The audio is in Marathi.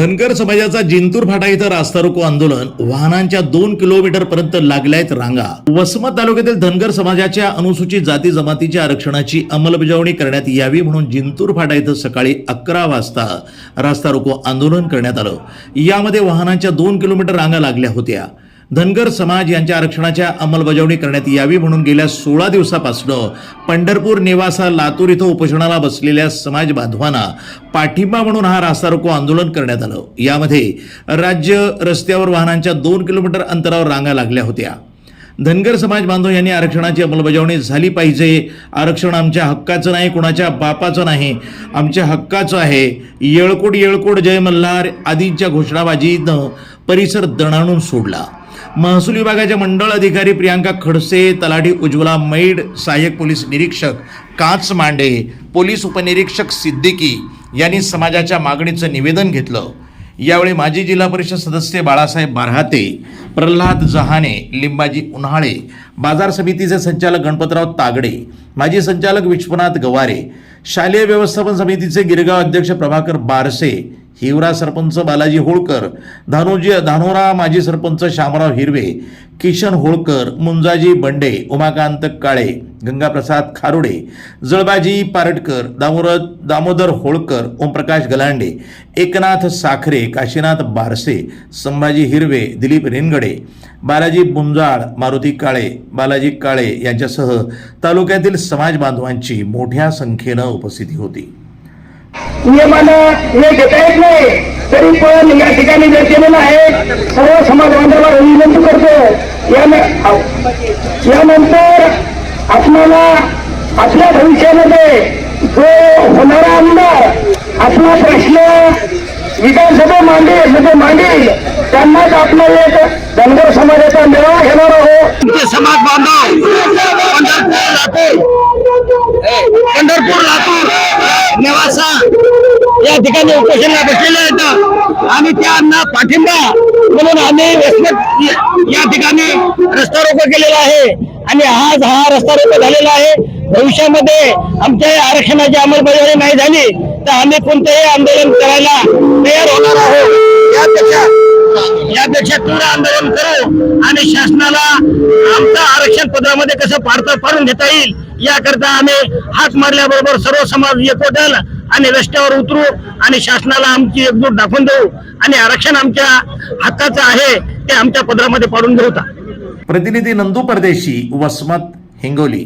धनगर समाजाचा जिंतूर फाटा इथं रास्ता रोको आंदोलन. वाहनांच्या दोन किलोमीटर पर्यंत लागल्यात रांगा. वसमत तालुक्यातील धनगर समाजाच्या अनुसूचित जाती जमातीच्या आरक्षणाची अंमलबजावणी करण्यात यावी म्हणून जिंतूर फाटा इथं सकाळी अकरा वाजता रास्ता रोको आंदोलन करण्यात आलं. यामध्ये वाहनांच्या दोन किलोमीटर रांगा लागल्या होत्या. धनगर समाज यांच्या आरक्षणाच्या अंमलबजावणी करण्यात यावी म्हणून गेल्या सोळा दिवसापासून पंढरपूर नेवासा लातूर इथं उपोषणाला बसलेल्या समाज बांधवांना पाठिंबा म्हणून हा रास्ता रोको आंदोलन करण्यात आलं. यामध्ये राज्य रस्त्यावर वाहनांच्या दोन किलोमीटर अंतरावर रांगा लागल्या होत्या. धनगर समाज बांधव यांनी आरक्षणाची अंमलबजावणी झाली पाहिजे. आरक्षण आमच्या हक्काचं नाही कुणाच्या बापाचं नाही. आमच्या हक्काचं आहे. येळकोट येळकोट जय मल्हार आदींच्या घोषणाबाजीनं परिसर दणाणून सोडला. महसूल विभागाच्या मंडळ अधिकारी प्रियांका खडसे तलाठी उज्ज्वला मैड सहाय्यक पोलीस निरीक्षक काच मांडे पोलीस उपनिरीक्षक सिद्दीकी यांनी समाजाच्या मागणीचं निवेदन घेतलं. यावेळी माजी जिल्हा परिषद सदस्य बाळासाहेब बारहाते प्रल्हाद जहाने लिंबाजी उन्हाळे बाजार समितीचे संचालक गणपतराव तागडे माजी संचालक विश्वनाथ गवारे शालेय व्यवस्थापन समितीचे गिरगाव अध्यक्ष प्रभाकर बारसे हिवरा सरपंच बालाजी होळकर धानोजी धानोरा माजी सरपंच शामराव हिरवे किशन होळकर मुंजाजी बंडे उमाकांत काळे गंगाप्रसाद खारुडे जळबाजी पारटकर दामोर दामोदर होळकर ओमप्रकाश गलांडे एकनाथ साखरे काशीनाथ बारसे संभाजी हिरवे दिलीप रेनगडे बालाजी बुंजाळ मारुती काळे बालाजी काळे यांच्यासह तालुक्यातील समाज बांधवांची मोठ्या संख्येनं उपस्थिती होती. नियमानं हे घेता येत नाही. तरी पण या ठिकाणी जे केलेलं आहे सर्व समाज बांधवाला विनंती करतो यानंतर आपणाला आपल्या भविष्यामध्ये जो होणारा आमदार आपला प्रश्न विधानसभा मांडेल म्हणजे मांडेल त्यांनाच आपला एक धनगर समाजाचा मेळावा घेणार आहोत. समाज बांधव पंढरपूर लातूर पंढरपूर लातूर नेवासा या ठिकाणी उपोषणाला बसलेले आहेत आणि त्यांना पाठिंबा म्हणून आम्ही व्यस्त या ठिकाणी रस्ता रोको केलेला आहे. आणि आज हा रस्ता रोको झालेला आहे. भविष्यामध्ये आमच्या आरक्षणाची अंमलबजावणी नाही झाली तर आम्ही कोणतेही आंदोलन करायला तयार होणार आहोत. यापेक्षा यापेक्षा तीव्र आंदोलन करू आणि शासनाला आमचं आरक्षण पत्रामध्ये कसं पाडता पाडून घेता येईल याकरता आम्ही हात मारल्याबरोबर सर्व समाज एकवटल आणि रस्त्यावर उतरू आणि शासनाला आमची एकजूट दाखवून देऊ आणि आरक्षण आमच्या हक्काचं आहे ते आमच्या पदरामध्ये पाडून घेऊ प्रतिनिधी नंदू परदेशी वसमत हिंगोली.